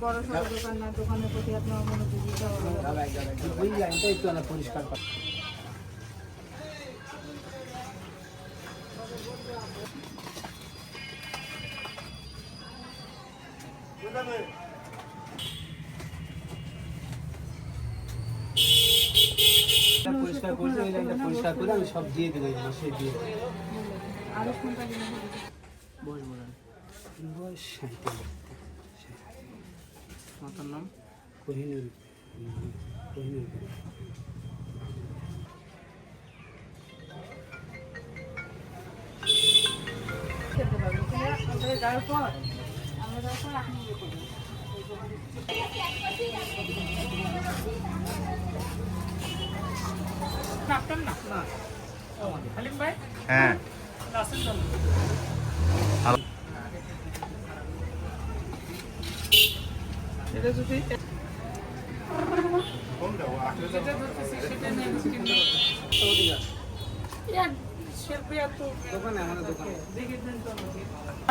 বড় সড়ো দোকান না দোকানের প্রতি আপনার মনোযোগী দেওয়া হবে। ওই লাইনটা একটু না পরিষ্কার পরিষ্কার করছি ওই লাইনটা পরিষ্কার করে আমি সব দিয়ে দেবো মাসে দিয়ে দেবো আরও কোনটা? বস মাতার নাম? কোহিনুর। কোহিনুর। খেতে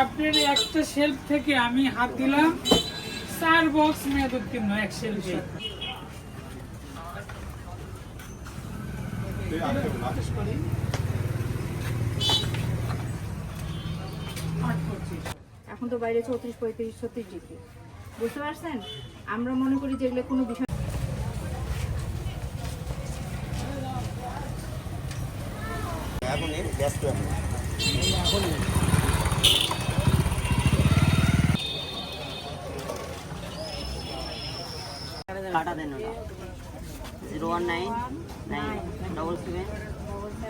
আপনার একটা শেলফ থেকে আমি হাত দিলাম। চার বক্স মেয়াদ উত্তীর্ণ এক শেলফে এখন তো বাইরে চৌত্রিশ পঁয়ত্রিশ ছত্রিশ ডিগ্রি। বুঝতে পারছেন? আমরা মনে করি যেগুলো কোনো বিষয় কাটা দেন ওটা। Zero one nine nine double seven.